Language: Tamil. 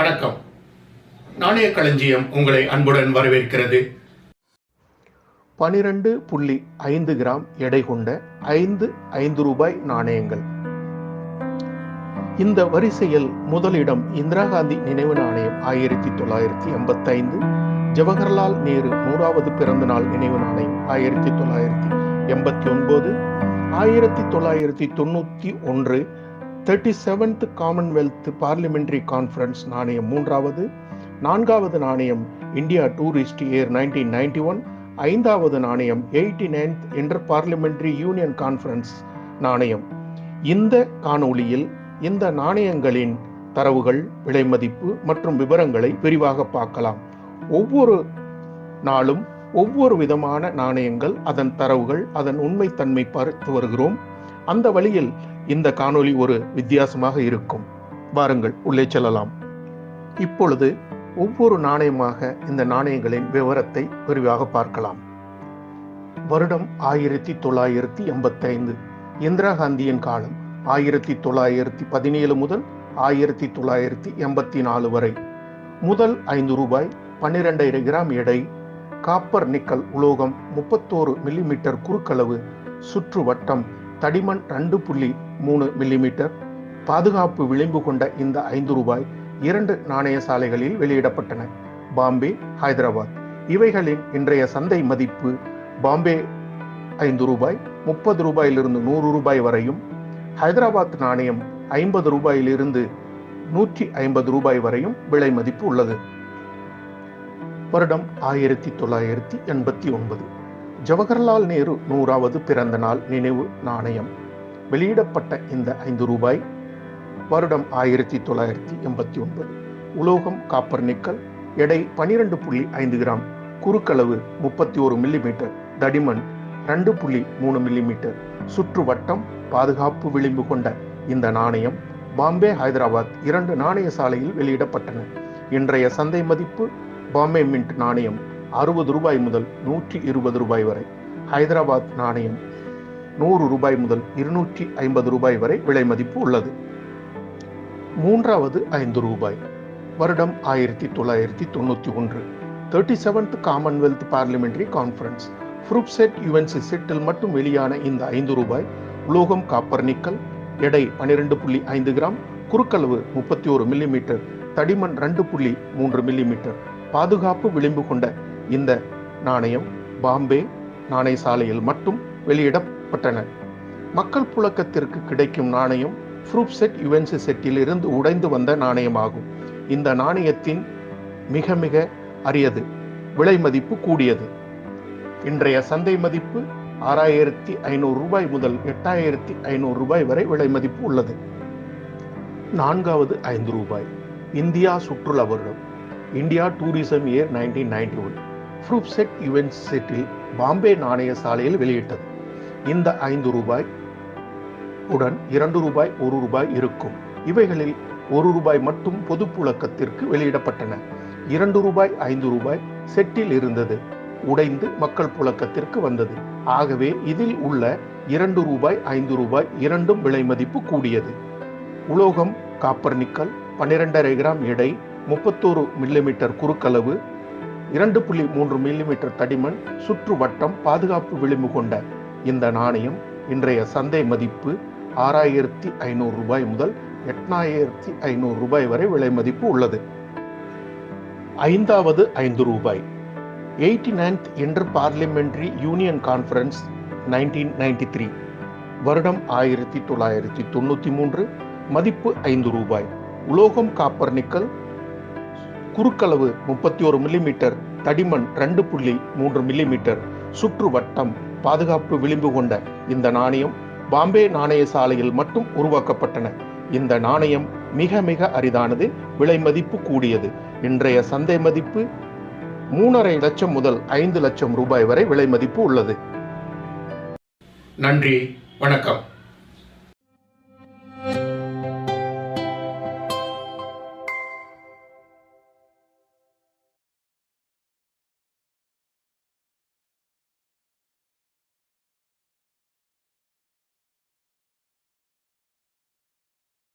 வணக்கம். நாணய களஞ்சியம் உங்களை அன்புடன் வரவேற்கிறது. பனிரெண்டு புள்ளி ஐந்து கிராம் எடை கொண்ட ஐந்து ஐந்து ரூபாய் நாணயங்கள். இந்த வரிசையில் முதலிடம் இந்திரா காந்தி நினைவு நாணயம் ஆயிரத்தி தொள்ளாயிரத்தி எண்பத்தைந்து ஜவஹர்லால் நேரு நூறாவது பிறந்த நாள் நினைவு நாணயம் ஆயிரத்தி தொள்ளாயிரத்தி எண்பத்தி ஒன்பது ஆயிரத்தி தொள்ளாயிரத்தி தொண்ணூத்தி ஒன்று thirty seventh commonwealth parliamentary conference நாணயம் மூன்றாவது நான்காவது நாணயம் India tourist year nineteen ninety one ஐந்தாவது நாணயம் eighty ninth inter parliamentary union conference நாணயம். இந்த காணொளியில் இந்த நாணயங்களின் தரவுகள் விலை மதிப்பு மற்றும் விவரங்களை விரிவாக பார்க்கலாம். ஒவ்வொரு நாளும் ஒவ்வொரு விதமான நாணயங்கள் அதன் தரவுகள் அதன் உண்மைத்தன்மை பார்த்து வருகிறோம். அந்த வழியில் இந்த காணொளி ஒரு வித்தியாசமாக இருக்கும். வாருங்கள் உள்ளே செல்லலாம். இப்பொழுது ஒவ்வொரு நாணயமாக இந்த நாணயங்களின் விவரத்தை விரிவாக பார்க்கலாம். வருடம் ஆயிரத்தி தொள்ளாயிரத்தி எண்பத்தைந்து. இந்திரா காந்தியின் காலம் ஆயிரத்தி தொள்ளாயிரத்தி பதினேழு முதல் ஆயிரத்தி தொள்ளாயிரத்தி எண்பத்தி நாலு வரை. முதல் ஐந்து ரூபாய் பன்னிரெண்டாயிரம் கிராம் எடை காப்பர் நிக்கல் உலோகம் முப்பத்தோரு மில்லிமீட்டர் குறுக்களவு சுற்று வட்டம் தடிமன் ரெண்டு புள்ளி மூணு மில்லிமீட்டர் பாதுகாப்பு விளிம்பு கொண்ட இந்த ஐந்து ரூபாய் இரண்டு நாணய சாலைகளில் வெளியிடப்பட்டன. பாம்பே ஹைதராபாத். இவைகளின் இன்றைய சந்தை மதிப்பு பாம்பே ஐந்து ரூபாய் முப்பது ரூபாயிலிருந்து நூறு ரூபாய் வரையும் ஹைதராபாத் நாணயம் ஐம்பது ரூபாயிலிருந்து நூற்றி ஐம்பது ரூபாய் வரையும் விலை மதிப்பு உள்ளது. வருடம் ஆயிரத்தி தொள்ளாயிரத்தி எண்பத்தி ஒன்பது. ஜவஹர்லால் நேரு நூறாவது பிறந்த நாள் நினைவு நாணயம். வெளியிடப்பட்ட இந்த ஐந்து ரூபாய் வருடம் ஆயிரத்தி தொள்ளாயிரத்தி எண்பத்தி ஒன்பது. உலோகம் காப்பர் நிக்கல் எடை பனிரெண்டு புள்ளி ஐந்து கிராம் குறுக்களவு முப்பத்தி ஒரு மில்லிமீட்டர் தடிமன் ரெண்டு புள்ளி மூணு மில்லிமீட்டர். சுற்று வட்டம் பாதுகாப்பு விளிம்பு கொண்ட இந்த நாணயம் பாம்பே ஹைதராபாத் இரண்டு நாணய சாலையில் வெளியிடப்பட்டன. இன்றைய சந்தை மதிப்பு பாம்பே மின்ட் நாணயம். அறுபது ரூபாய் முதல் நூற்றி இருபது ரூபாய் வரை. ஹைதராபாத் நாணயம் நூறு ரூபாய் முதல் இருநூற்றி ஐம்பது ரூபாய் வரை விலை மதிப்பு உள்ளது. மூன்றாவது ஐந்து ரூபாய். வருடம் ஆயிரத்தி தொள்ளாயிரத்தி தொண்ணூற்றி ஒன்று. Thirty seventh commonwealth parliamentary conference proof set U N C settle மட்டும் வெளியான இந்த ஐந்து ரூபாய். உலோகம் காப்பர் நிக்கல். எடை பனிரெண்டு புள்ளி ஐந்து கிராம். குறுக்களவு முப்பத்தி ஒரு மில்லிமீட்டர். தடிமன் ரெண்டு புள்ளி மூன்று மில்லிமீட்டர். பாதுகாப்பு விளிம்பு கொண்ட இந்த நாணயம் பாம்பே நாணய சாலையில் மட்டும் வெளியிடப்பட்டன. மக்கள் புழக்கத்திற்கு கிடைக்கும் நாணயம் ஃப்ரூப் செட் யுஎன்சி செட்டில் இருந்து உடைந்து வந்த நாணயமாகும். இந்த நாணயத்தின் மிக மிக அரியது விலை மதிப்பு கூடியது. இன்றைய சந்தை மதிப்பு ஆறாயிரத்தி ஐநூறு ரூபாய் முதல் எட்டாயிரத்தி ஐநூறு ரூபாய் வரை விலை மதிப்பு உள்ளது. நான்காவது ஐந்து ரூபாய் இந்தியா சுற்றுலா வருடம் India tourism year nineteen ninety one. Proof set யுவென்ட் செட்டில் பாம்பே நாணய சாலையில் வெளியிட்டது. இந்த ஐந்து ரூபாய் உடன் இரண்டு ரூபாய் ஒரு ரூபாய் இருக்கும். இவைகளில் ஒரு ரூபாய் மட்டும் பொது புழக்கத்திற்கு வெளியிடப்பட்டன. இரண்டு ரூபாய் ஐந்து ரூபாய் செட்டில் இருந்தது. உடைந்து மக்கள் புழக்கத்திற்கு வந்தது. ஆகவே இதில் உள்ள இரண்டு ரூபாய் ஐந்து ரூபாய் இரண்டும் விலை மதிப்பு கூடியது. உலோகம் காப்பர் நிக்கல் பன்னிரெண்டரை கிராம் எடை முப்பத்தோரு மில்லிமீட்டர் குறுக்களவு இரண்டு புள்ளி மூன்று மில்லிமீட்டர் தடிமன் சுற்று வட்டம் பாதுகாப்பு விளிம்பு கொண்ட இந்த நாணயம் இன்றைய சந்தை மதிப்பு ஆறாயிரத்தி ஐநூறு ரூபாய் முதல் எட்டாயிரத்தி ஐநூறு ரூபாய் வரை விலை மதிப்பு உள்ளது. ஐந்தாவது ஐந்து ரூபாய். Eighty ninth inter parliamentary union conference nineteen ninety three. வருடம் ஆயிரத்தி தொள்ளாயிரத்தி தொண்ணூற்றி மூன்று. மதிப்பு ஐந்து ரூபாய். உலோகம் காப்பர் நிக்கல் குறுக்களவு முப்பத்தி ஒரு மில்லிமீட்டர் தடிமன் ரெண்டு புள்ளி மூன்று மில்லிமீட்டர் சுற்று வட்டம் பாதுகாப்பு விளிம்பு கொண்ட இந்த நாணயம் பாம்பே நாணய சாலையில் மட்டும் உருவாக்கப்பட்டன. இந்த நாணயம் மிக மிக அரிதானது விலை மதிப்பு கூடியது. இன்றைய சந்தை மதிப்பு மூணரை லட்சம் முதல் ஐந்து லட்சம் ரூபாய் வரை விலை மதிப்பு உள்ளது. நன்றி வணக்கம்.